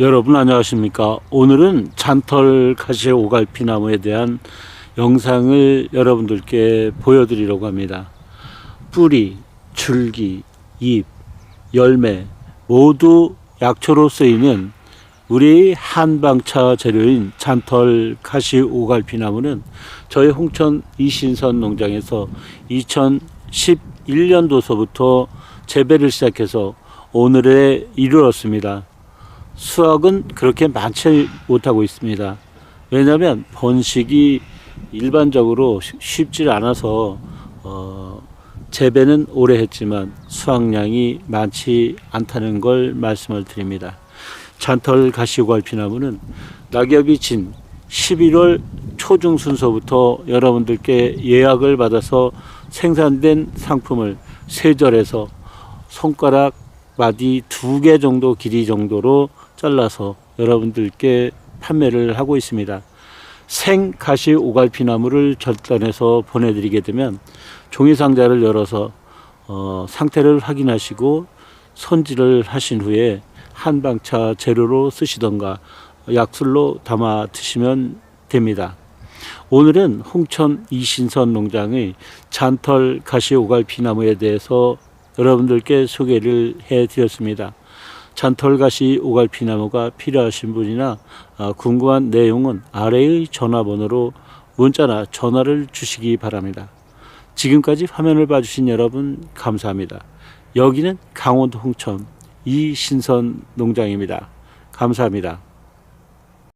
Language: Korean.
여러분 안녕하십니까 오늘은 잔털 가시 오갈피 나무에 대한 영상을 여러분들께 보여드리려고 합니다 뿌리, 줄기, 잎, 열매 모두 약초로 쓰이는 우리 한방차 재료인 잔털 가시 오갈피 나무는 저희 홍천 이신선 농장에서 2011년도서부터 재배를 시작해서 오늘에 이르렀습니다. 수확은 그렇게 많지 못하고 있습니다. 왜냐하면 번식이 일반적으로 쉽- 쉽지 않아서 어, 재배는 오래 했지만 수확량이 많지 않다는 걸 말씀을 드립니다. 잔털 가시오갈피나무는 낙엽이 진 11월 초중 순서부터 여러분들께 예약을 받아서 생산된 상품을 세절해서 손가락 마디 두 개 정도 길이 정도로 잘라서 여러분들께 판매를 하고 있습니다. 생 가시 오갈피 나무를 절단해서 보내드리게 되면 종이 상자를 열어서 어, 상태를 확인하시고 손질을 하신 후에 한방차 재료로 쓰시던가 약술로 담아 드시면 됩니다. 오늘은 홍천 이신선 농장의 잔털 가시 오갈피 나무에 대해서 여러분들께 소개를 해 드렸습니다. 잔털가시 오갈피 나무가 필요하신 분이나 아, 궁금한 내용은 아래의 전화번호로 문자나 전화를 주시기 바랍니다. 지금까지 화면을 봐주신 여러분 감사합니다. 여기는 강원도 홍천 이신선 농장입니다. 감사합니다.